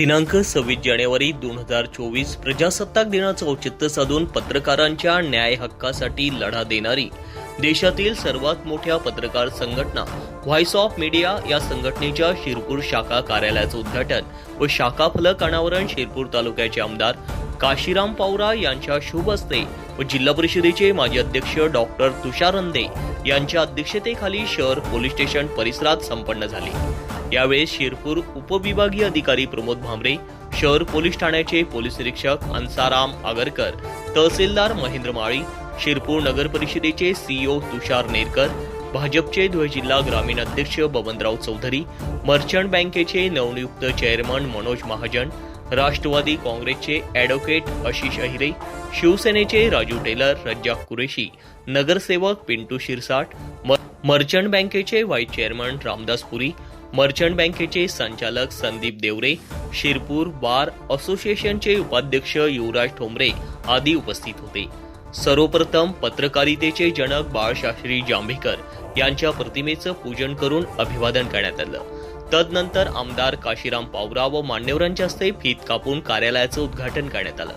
दिनांक सव्वीस जानेवारी दोन हजार चोवीस प्रजासत्ताक दिनाचं औचित्य साधून पत्रकारांच्या न्याय हक्कासाठी लढा देणारी देशातील सर्वात मोठ्या पत्रकार संघटना व्हॉइस ऑफ मीडिया या संघटनेच्या शिरपूर शाखा कार्यालयाचं उद्घाटन व शाखा फलक अनावरण शिरपूर तालुक्याचे आमदार काशीराम पावरा यांच्या शुभ हस्ते व जिल्हा परिषदेचे माजी अध्यक्ष डॉक्टर तुषार रंदे यांच्या अध्यक्षतेखाली शहर पोलीस स्टेशन परिसरात संपन्न झाले. यावेळी शिरपूर उपविभागीय अधिकारी प्रमोद भांबरे शहर पोलीस ठाण्याचे पोलीस निरीक्षक अन्साराम आगरकर तहसीलदार महेंद्र माळी शिरपूर नगर परिषदेचे सीईओ तुषार नेरकर भाजपचे धुळे जिल्हा ग्रामीण अध्यक्ष बबनराव चौधरी मर्चंट बँकेचे नवनियुक्त चेअरमन मनोज महाजन राष्ट्रवादी काँग्रेसचे ॲडव्होकेट आशिष अहिरे शिवसेनेचे राजू टेलर रज्जाक कुरेशी नगरसेवक पिंटू शिरसाट म- मर्चंट बँकेचे vice chairman Ramdas Puri merchant बँकेचे संचालक संदीप देवरे शिरपूर बार असोसिएशनचे उपाध्यक्ष युवराज ठोंबरे आदी उपस्थित होते. सर्वप्रथम पत्रकारितेचे जनक बाळशास्त्री जांभेकर यांच्या प्रतिमेचं पूजन करून अभिवादन करण्यात आलं. तदनंतर आमदार काशीराम पावरा व मान्यवरांच्या हस्ते फीत कापून कार्यालयाचं उद्घाटन करण्यात आलं.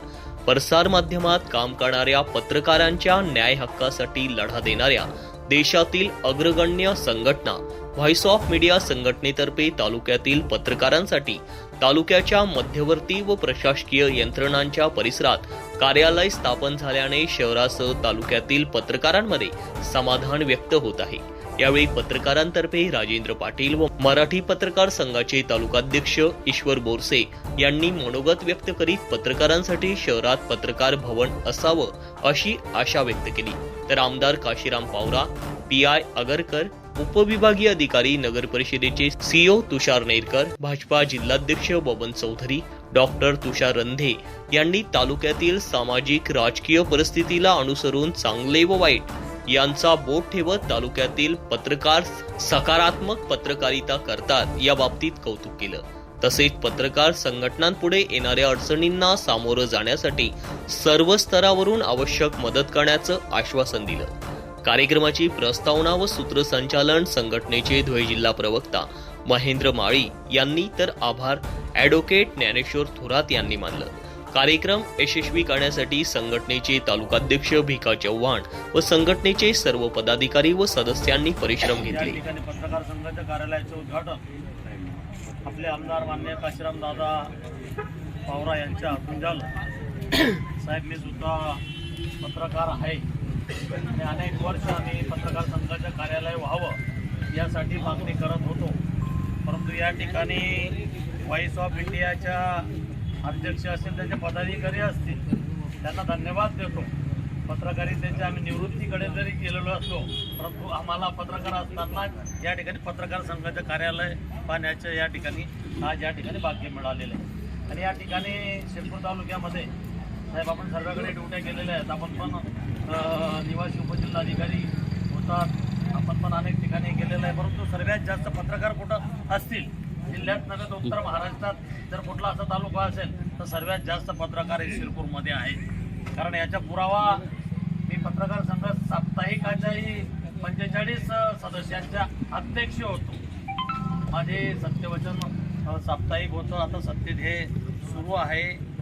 प्रसार माध्यमात काम करणाऱ्या पत्रकारांच्या न्याय हक्कासाठी लढा देणाऱ्या देशातील अग्रगण्य संघटना व्हॉइस ऑफ मीडिया संघटनेतर्फे तालुक्यातील पत्रकारांसाठी तालुक्याच्या मध्यवर्ती व प्रशासकीय यंत्रणांच्या परिसरात कार्यालय स्थापन झाल्याने शहरासह तालुक्यातील पत्रकारांमध्ये समाधान व्यक्त होत आहे. यावेळी पत्रकारांतर्फे राजेंद्र पाटील व मराठी पत्रकार संघाचे तालुकाध्यक्ष ईश्वर बोरसे यांनी मनोगत व्यक्त करीत पत्रकारांसाठी शहरात पत्रकार भवन असावं अशी आशा व्यक्त केली. तर आमदार काशीराम पावरा पी आय आगरकर उपविभागीय अधिकारी नगर परिषदेचे सीओ तुषार नेरकर भाजपा जिल्हाध्यक्ष बबन चौधरी डॉक्टर तुषार रंधे यांनी तालुक्यातील सामाजिक राजकीय परिस्थितीला अनुसरून चांगले व वाईट यांचा बोट ठेवत तालुक्यातील पत्रकार सकारात्मक पत्रकारिता करतात या बाबतीत कौतुक केलं. तसेच पत्रकार संघटनांपुढे येणाऱ्या अडचणींना सामोरं जाण्यासाठी सर्व स्तरावरून आवश्यक मदत करण्याचं आश्वासन दिलं. कार्यक्रमाची प्रस्तावना व सूत्रसंचालन संघटनेचे धुळे जिल्हा प्रवक्ता महेंद्र माळी यांनी तर आभार ॲडव्होकेट ज्ञानेश्वर थोरात यांनी मानलं. कार्यक्रम यशस्वी करण्यासाठी संघटनेचे तालुकाध्यक्ष भिका चव्हाण व संघटनेचे सर्व पदाधिकारी व सदस्यांनी परिश्रम या घेतले. ठिकाणी पत्रकार संघाच्या कार्यालयाचे उद्घाटन आपले आमदार मान्य काशीराम दादा पावरा यांच्या हातून झालं. साहेब मी सुद्धा पत्रकार आहे. आणि अनेक वर्ष आम्ही पत्रकार संघाचं कार्यालय व्हावं यासाठी मागणी करत होतो. परंतु या ठिकाणी व्हॉइस ऑफ इंडियाच्या अध्यक्ष असतील त्यांचे पदाधिकारी असतील त्यांना धन्यवाद देतो. पत्रकारितेच्या आम्ही निवृत्तीकडे जरी गेलेलो असलो परंतु आम्हाला पत्रकार असताना या ठिकाणी पत्रकार संघाचं कार्यालय पाहण्याचं या ठिकाणी आज या ठिकाणी भाग्य मिळालेलं आहे. आणि या ठिकाणी शिरपूर तालुक्यामध्ये साहेब आपण सर्वांकडे ड्युट्या केलेल्या आहेत. आपण पण निवासी उपजिल्हाधिकारी होतात. आपण पण अनेक ठिकाणी गेलेलं आहे. परंतु सर्वात जास्त पत्रकार कुठं असतील? जिल्ह्यात नव्हे तर उत्तर महाराष्ट्रात जर कुठला असा तालुका असेल तर सर्वात जास्त पत्रकार हे शिरपूरमध्ये आहेत. कारण याचा पुरावा मी पत्रकार संघ साप्ताहिकाच्याही पंचेचाळीस सदस्यांच्या अध्यक्ष होतो. माझे सत्यवचन साप्ताहिक होतं. आता सत्तेत हे सुरू आहे.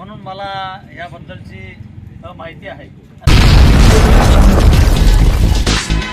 म्हणून मला याबद्दलची माहिती आहे.